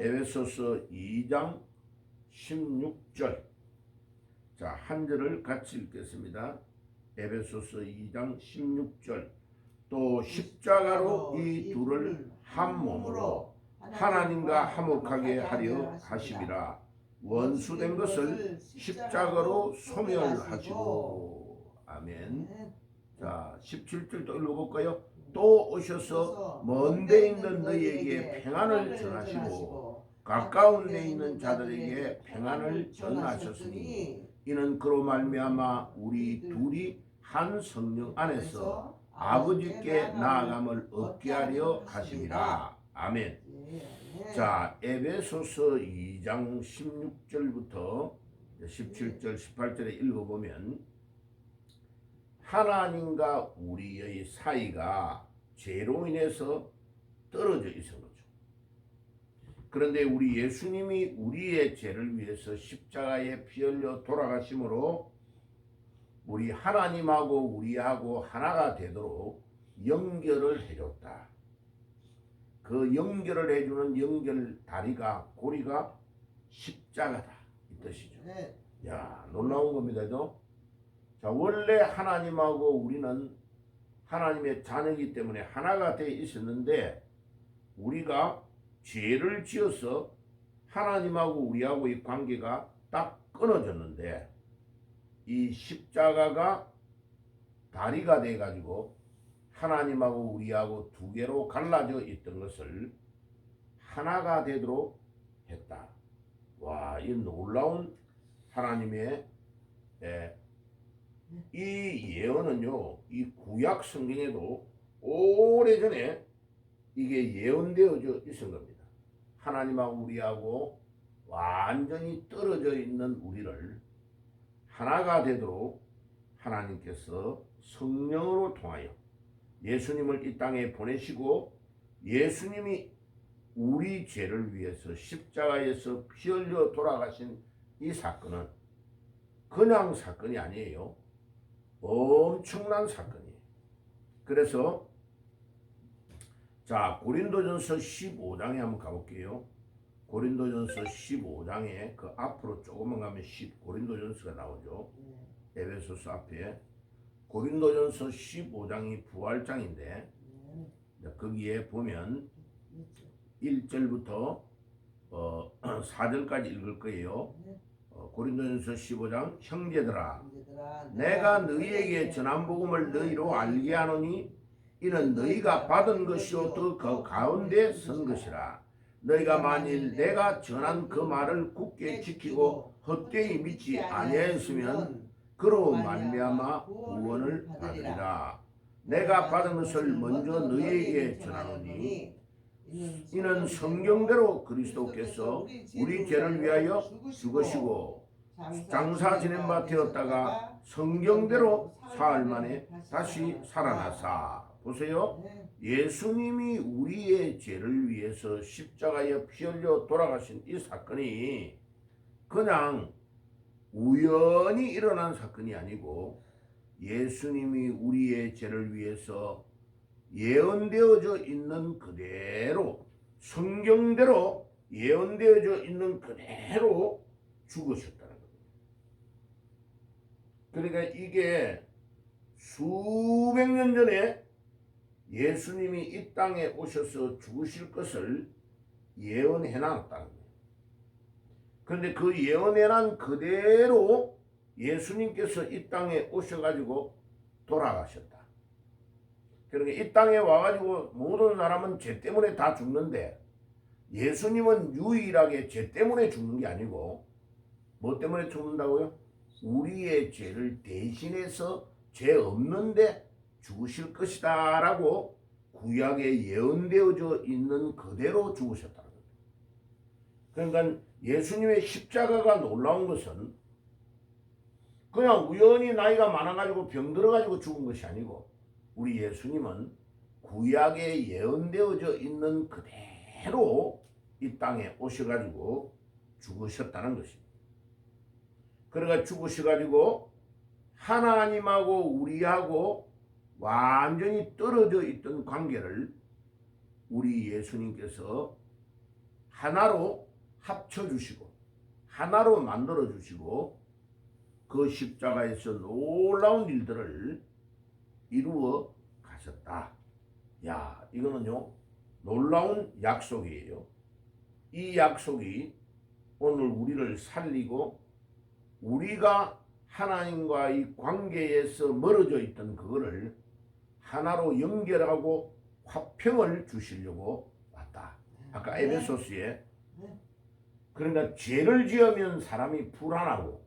에베소서 2장 16절. 자, 한 절을 같이 읽겠습니다. 에베소서 2장 16절. 또 십자가로 이 둘을 한 몸으로 하나님과 화목하게 하려 하심이라. 원수된 것을 십자가로 소멸하시고. 아멘. 자, 17절 또 읽어볼까요? 또 오셔서 먼데 있는 너희에게 평안을 전하시고 가까운 데 있는 자들에게 평안을 전하셨으니 이는 그로 말미암아 우리 둘이 한 성령 안에서 아버지께 나아감을 얻게 하려 하심이라. 아멘. 자, 에베소서 2장 16절부터 17절, 18절에 읽어보면 하나님과 우리의 사이가 죄로 인해서 떨어져 거죠. 그런데 우리 예수님이 우리의 죄를 위해서 십자가에 피 흘려 돌아가심으로 우리 하나님하고 우리하고 하나가 되도록 연결을 해줬다. 그 연결을 해주는 연결 다리가 고리가 십자가다 이 뜻이죠. 야 놀라운 겁니다, 죠 자 원래 하나님하고 우리는 하나님의 자녀이기 때문에 하나가 돼 있었는데 우리가 죄를 지어서 하나님하고 우리하고 의 관계가 딱 끊어졌는데 이 십자가가 다리가 돼 가지고 하나님하고 우리하고 두 개로 갈라져 있던 것을 하나가 되도록 했다. 와, 이 놀라운 하나님의 예, 이 예언은요, 이 구약 성경에도 오래전에 이게 예언되어져 있은 겁니다. 하나님하고 우리하고 완전히 떨어져 있는 우리를 하나가 되도록 하나님께서 성령으로 통하여 예수님을 이 땅에 보내시고 예수님이 우리 죄를 위해서 십자가에서 피 흘려 돌아가신 이 사건은 그냥 사건이 아니에요. 엄청난 사건이에요. 그래서 자 고린도전서 15장에 한번 가볼게요. 고린도전서 15장에 그 앞으로 조금만 가면 10 고린도전서가 나오죠. 에베소서 앞에 고린도전서 15장이 부활장인데 거기에 보면 1절부터 어, 4절까지 읽을 거예요. 어, 고린도전서 15장 형제들아 내가 너희에게 전한 복음을 너희로 알게 하노니 이는 너희가 받은 것이요 또그 가운데 선 것이라. 너희가 만일 내가 전한 그 말을 굳게 지키고 헛되이 믿지 아니하였으면 그로 말미암아 구원을 받으리라. 내가 받은 것을 먼저 너희에게 전하노니. 이는 성경대로 그리스도께서 우리 죄를 위하여 죽으시고 장사 지낸 바 되었다가 성경대로 사흘 만에 다시 살아나사 보세요 예수님이 우리의 죄를 위해서 십자가에 피 흘려 돌아가신 이 사건이 그냥 우연히 일어난 사건이 아니고 예수님이 우리의 죄를 위해서 예언되어져 있는 그대로 성경대로 예언되어져 있는 그대로 죽으셨다는 겁니다. 그러니까 이게 수백 년 전에 예수님이 이 땅에 오셔서 죽으실 것을 예언해 놨다는. 그런데 그 예언해 난 그대로 예수님께서 이 땅에 오셔가지고 돌아가셨다. 그러니까 이 땅에 와가지고 모든 사람은 죄 때문에 다 죽는데 예수님은 유일하게 죄 때문에 죽는 게 아니고 뭐 때문에 죽는다고요? 우리의 죄를 대신해서 죄 없는데 죽으실 것이다 라고 구약에 예언되어져 있는 그대로 죽으셨다는 겁니다. 그러니까 예수님의 십자가가 놀라운 것은 그냥 우연히 나이가 많아가지고 병 들어가지고 죽은 것이 아니고 우리 예수님은 구약에 예언되어져 있는 그대로 이 땅에 오셔가지고 죽으셨다는 것입니다. 그러니까 죽으셔가지고 하나님하고 우리하고 완전히 떨어져 있던 관계를 우리 예수님께서 하나로 합쳐 주시고 하나로 만들어 주시고 그 십자가에서 놀라운 일들을 이루어 가셨다. 야, 이거는요. 놀라운 약속이에요. 이 약속이 오늘 우리를 살리고 우리가 하나님과의 관계에서 멀어져 있던 그거를 하나로 연결하고 화평을 주시려고 왔다. 아까 에베소스에 그러니까 죄를 지으면 사람이 불안하고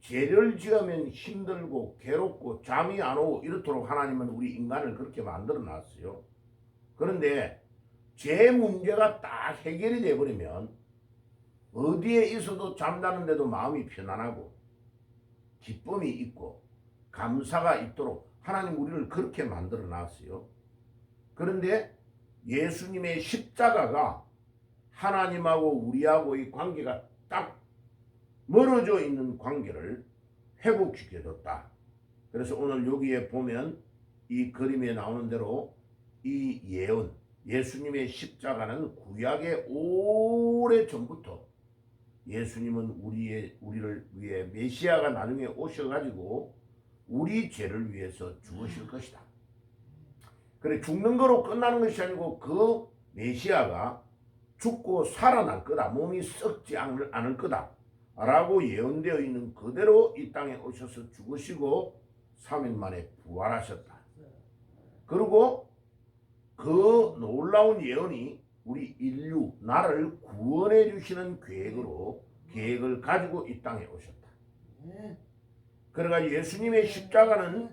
죄를 지으면 힘들고 괴롭고 잠이 안 오고 이렇도록 하나님은 우리 인간을 그렇게 만들어 놨어요. 그런데 죄 문제가 딱 해결이 돼 버리면 어디에 있어도 잠자는데도 마음이 편안하고 기쁨이 있고 감사가 있도록 하나님 우리를 그렇게 만들어 놨어요. 그런데 예수님의 십자가가 하나님하고 우리하고의 관계가 딱 멀어져 있는 관계를 회복시켜줬다. 그래서 오늘 여기에 보면 이 그림에 나오는 대로 이 예언, 예수님의 십자가는 구약의 오래 전부터 예수님은 우리의 우리를 위해 메시아가 나중에 오셔가지고 우리 죄를 위해서 죽으실 것이다. 그래 죽는 거로 끝나는 것이 아니고 그 메시아가 죽고 살아날 거다. 몸이 썩지 않을, 거다. 라고 예언되어 있는 그대로 이 땅에 오셔서 죽으시고 3일 만에 부활하셨다. 그리고 그 놀라운 예언이 우리 인류, 나를 구원해 주시는 계획으로 계획을 가지고 이 땅에 오셨다. 그러니까 예수님의 십자가는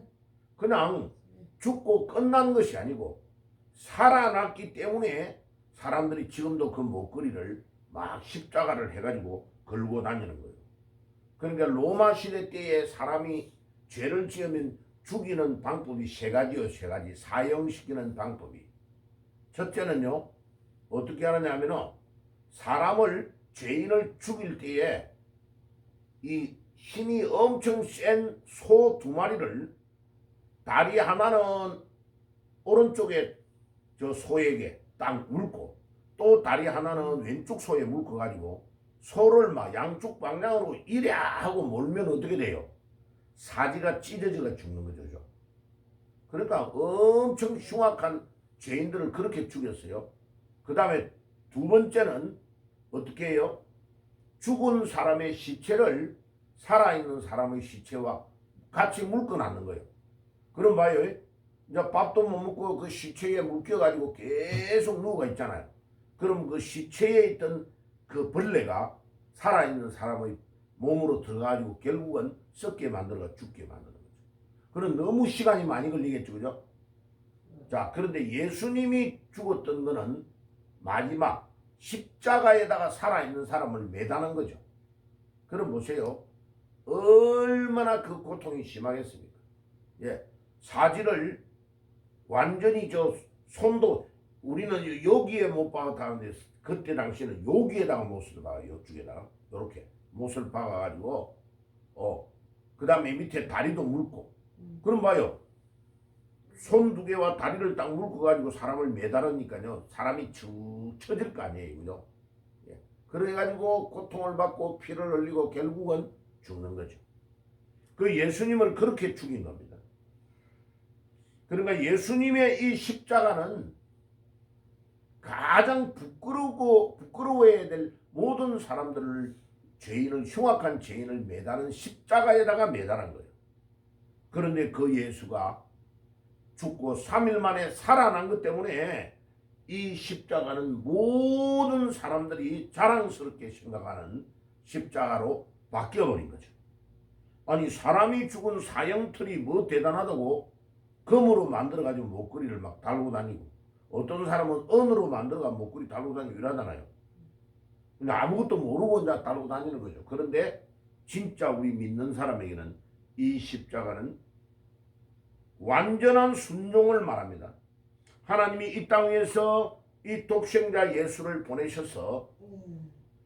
그냥 죽고 끝난 것이 아니고 살아났기 때문에 사람들이 지금도 그 목걸이를 막 십자가를 해가지고 걸고 다니는 거예요. 그러니까 로마 시대 때에 사람이 죄를 지으면 죽이는 방법이 세 가지요, 세 가지. 사형시키는 방법이. 첫째는요, 어떻게 하느냐면은 사람을 죄인을 죽일 때에 이 힘이 엄청 센 소 두 마리를 다리 하나는 오른쪽에 저 소에게 딱 물고 또 다리 하나는 왼쪽 소에 물고 가지고 소를 막 양쪽 방향으로 이랴 하고 몰면 어떻게 돼요? 사지가 찢어져가 죽는 거죠. 그러니까 엄청 흉악한 죄인들을 그렇게 죽였어요. 그 다음에 두 번째는 어떻게 해요? 죽은 사람의 시체를 살아있는 사람의 시체와 같이 묶어놨는 거예요. 그럼 봐요. 이제 밥도 못 먹고 그 시체에 묶여가지고 계속 누워가 있잖아요. 그럼 그 시체에 있던 그 벌레가 살아있는 사람의 몸으로 들어가지고 결국은 썩게 만들어 죽게 만드는 거죠. 그럼 너무 시간이 많이 걸리겠죠. 그죠? 자, 그런데 예수님이 죽었던 거는 마지막 십자가에다가 살아있는 사람을 매다는 거죠. 그럼 보세요. 얼마나 그 고통이 심하겠습니까? 예. 사지를 완전히 저 손도 우리는 여기에 못 박았다는데 그때 당시에는 여기에다가 못을 박아 이쪽에다가 이렇게 못을 박아가지고 어 그 다음에 밑에 다리도 물고 그럼 봐요 손 두 개와 다리를 딱 물고 가지고 사람을 매달으니까요 사람이 축 처질 거 아니에요 그죠 예. 그래가지고 고통을 받고 피를 흘리고 결국은 죽는 거죠 그 예수님을 그렇게 죽인 겁니다 그러니까 예수님의 이 십자가는 가장 부끄러고 부끄러워해야 될 모든 사람들을 죄인을 흉악한 죄인을 매다는 십자가에다가 매달은 거예요. 그런데 그 예수가 죽고 3일 만에 살아난 것 때문에 이 십자가는 모든 사람들이 자랑스럽게 생각하는 십자가로 바뀌어버린 거죠. 아니 사람이 죽은 사형틀이 뭐 대단하다고 금으로 만들어가지고 목걸이를 막 달고 다니고 어떤 사람은 은으로 만들어가 목걸이 달고 다니고 이러잖아요. 근데 아무것도 모르고 이제 달고 다니는 거죠. 그런데 진짜 우리 믿는 사람에게는 이 십자가는 완전한 순종을 말합니다. 하나님이 이 땅에서 이 독생자 예수를 보내셔서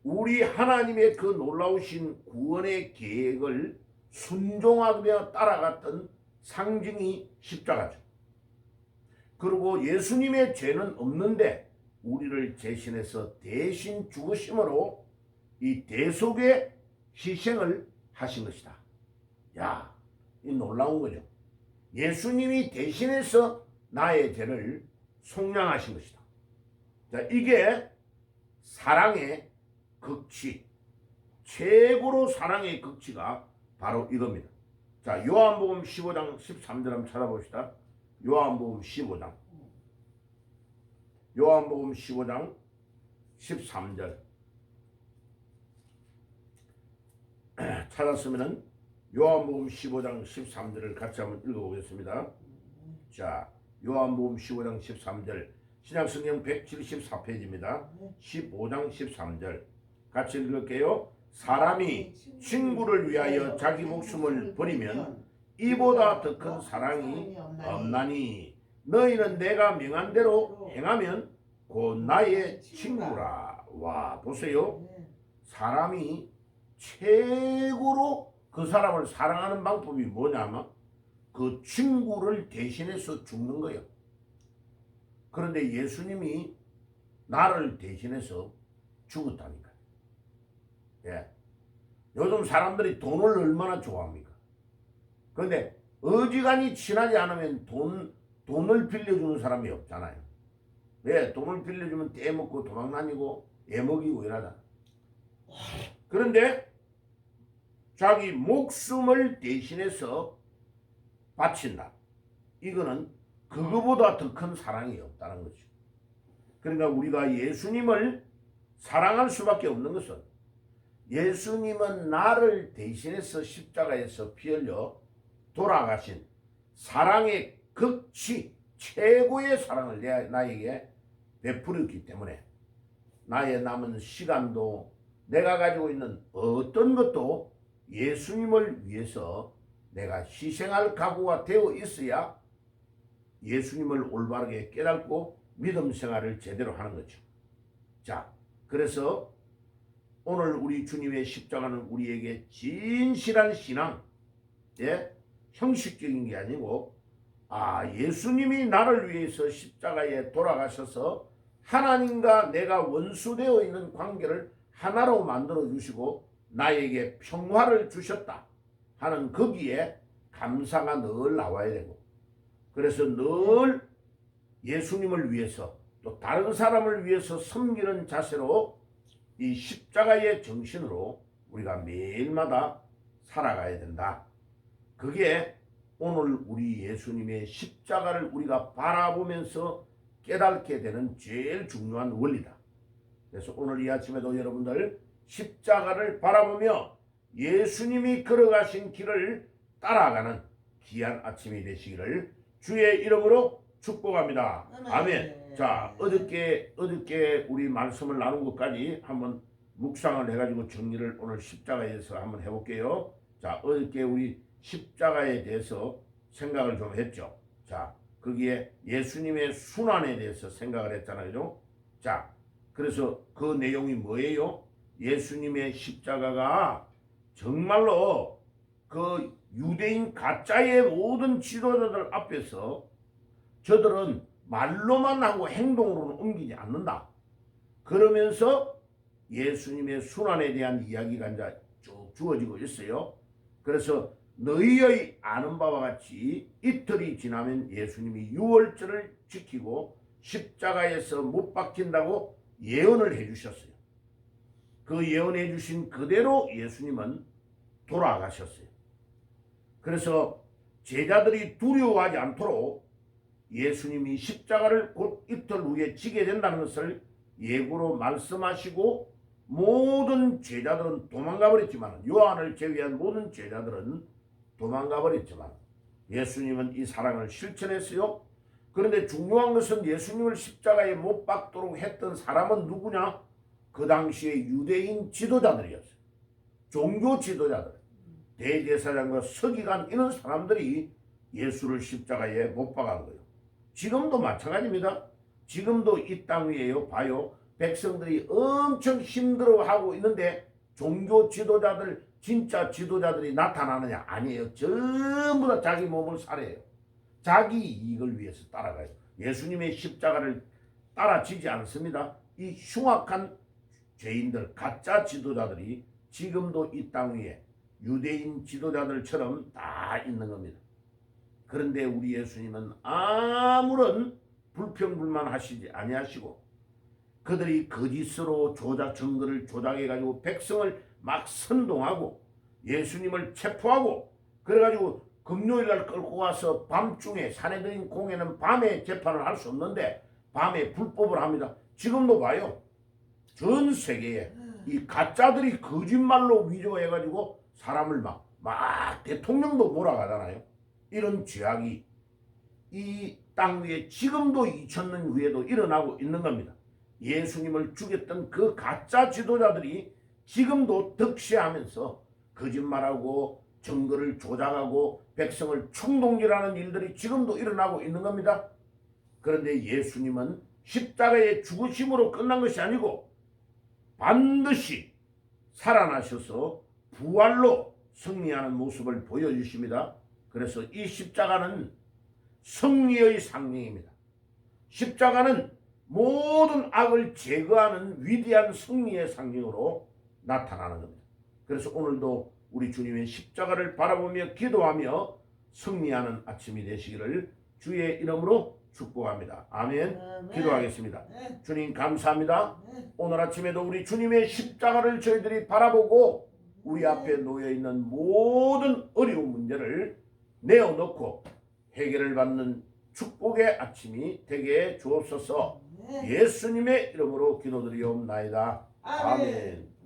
우리 하나님의 그 놀라우신 구원의 계획을 순종하며 따라갔던 상징이 십자가죠. 그리고 예수님의 죄는 없는데 우리를 대신해서 대신 죽으심으로 이 대속의 희생을 하신 것이다. 야, 이 놀라운 거죠. 예수님이 대신해서 나의 죄를 속량하신 것이다. 자, 이게 사랑의 극치, 최고로 사랑의 극치가 바로 이겁니다. 자, 요한복음 15장 13절 한번 찾아봅시다. 요한복음 15장. 요한복음 15장 13절. 찾았으면은 요한복음 15장 13절을 같이 한번 읽어보겠습니다. 자, 요한복음 15장 13절. 신약성경 174페이지입니다. 15장 13절. 같이 읽을게요. 사람이 친구를 위하여 자기 목숨을 버리면 이보다 더 큰 사랑이 없나니 너희는 내가 명한 대로 행하면 곧 나의 친구라. 와 보세요. 사람이 최고로 그 사람을 사랑하는 방법이 뭐냐면 그 친구를 대신해서 죽는 거예요. 그런데 예수님이 나를 대신해서 죽었다니까. 예. 요즘 사람들이 돈을 얼마나 좋아합니까? 그런데 어지간히 친하지 않으면 돈, 돈을 빌려주는 사람이 없잖아요. 왜? 돈을 빌려주면 떼먹고 도망다니고 애먹이고 이러잖아. 그런데 자기 목숨을 대신해서 바친다. 이거는 그거보다 더 큰 사랑이 없다는 거죠. 그러니까 우리가 예수님을 사랑할 수밖에 없는 것은 예수님은 나를 대신해서 십자가에서 피 흘려 돌아가신 사랑의 극치 최고의 사랑을 내, 나에게 베풀었기 때문에 나의 남은 시간도 내가 가지고 있는 어떤 것도 예수님을 위해서 내가 희생할 각오가 되어 있어야 예수님을 올바르게 깨닫고 믿음 생활을 제대로 하는 거죠. 자, 그래서 오늘 우리 주님의 십자가는 우리에게 진실한 신앙, 예? 형식적인 게 아니고, 아, 예수님이 나를 위해서 십자가에 돌아가셔서 하나님과 내가 원수되어 있는 관계를 하나로 만들어 주시고 나에게 평화를 주셨다 하는 거기에 감사가 늘 나와야 되고 그래서 늘 예수님을 위해서 또 다른 사람을 위해서 섬기는 자세로 이 십자가의 정신으로 우리가 매일마다 살아가야 된다. 그게 오늘 우리 예수님의 십자가를 우리가 바라보면서 깨닫게 되는 제일 중요한 원리다. 그래서 오늘 이 아침에도 여러분들 십자가를 바라보며 예수님이 걸어가신 길을 따라가는 귀한 아침이 되시기를 주의 이름으로 축복합니다. 아멘. 자, 어저께 어저께 우리 말씀을 나눈 것까지 한번 묵상을 해가지고 정리를 오늘 십자가에서 한번 해볼게요. 자, 어저께 우리 십자가에 대해서 생각을 좀 했죠. 자, 거기에 예수님의 순환에 대해서 생각을 했잖아요. 자, 그래서 그 내용이 뭐예요? 예수님의 십자가가 정말로 그 유대인 가짜의 모든 지도자들 앞에서 저들은 말로만 하고 행동으로는 옮기지 않는다. 그러면서 예수님의 순환에 대한 이야기가 이제 쭉 주어지고 있어요. 그래서 너희의 아는 바와 같이 이틀이 지나면 예수님이 유월절을 지키고 십자가에서 못 박힌다고 예언을 해주셨어요. 그 예언해 주신 그대로 예수님은 돌아가셨어요. 그래서 제자들이 두려워하지 않도록 예수님이 십자가를 곧 이틀 후에 지게 된다는 것을 예고로 말씀하시고 모든 제자들은 도망가 버렸지만 요한을 제외한 모든 제자들은 도망가 버렸지만 예수님은 이 사랑을 실천했어요. 그런데 중요한 것은 예수님을 십자가에 못 박도록 했던 사람은 누구냐? 그 당시에 유대인 지도자들이었어요. 종교 지도자들, 대제사장과 서기관 이런 사람들이 예수를 십자가에 못 박은 거예요. 지금도 마찬가지입니다. 지금도 이 땅 위에요. 봐요. 백성들이 엄청 힘들어하고 있는데 종교 지도자들 진짜 지도자들이 나타나느냐 아니에요. 전부 다 자기 몸을 살해요. 자기 이익을 위해서 따라가요. 예수님의 십자가를 따라지지 않습니다. 이 흉악한 죄인들, 가짜 지도자들이 지금도 이 땅 위에 유대인 지도자들처럼 다 있는 겁니다. 그런데 우리 예수님은 아무런 불평불만 하시지 아니하시고 그들이 거짓으로 조작 증거를 조작해 가지고 백성을 막 선동하고 예수님을 체포하고 그래 가지고 금요일 날 끌고 와서 밤중에 사내들인 공회는 밤에 재판을 할 수 없는데 밤에 불법을 합니다. 지금도 봐요. 전 세계에 이 가짜들이 거짓말로 위조해 가지고 사람을 막 막 대통령도 몰아가잖아요. 이런 죄악이 이 땅 위에 지금도 2000년 후에도 일어나고 있는 겁니다. 예수님을 죽였던 그 가짜 지도자들이 지금도 득세하면서 거짓말하고 증거를 조작하고 백성을 충동질하는 일들이 지금도 일어나고 있는 겁니다. 그런데 예수님은 십자가의 죽으심으로 끝난 것이 아니고 반드시 살아나셔서 부활로 승리하는 모습을 보여주십니다. 그래서 이 십자가는 승리의 상징입니다. 십자가는 모든 악을 제거하는 위대한 승리의 상징으로 나타나는 겁니다. 그래서 오늘도 우리 주님의 십자가를 바라보며 기도하며 승리하는 아침이 되시기를 주의 이름으로 축복합니다. 아멘. 아멘. 기도하겠습니다. 네. 주님 감사합니다. 네. 오늘 아침에도 우리 주님의 십자가를 저희들이 바라보고 우리 네. 앞에 놓여 있는 모든 어려운 문제를 내어놓고 해결을 받는 축복의 아침이 되게 주옵소서. 네. 예수님의 이름으로 기도드리옵나이다. 아멘. 아멘.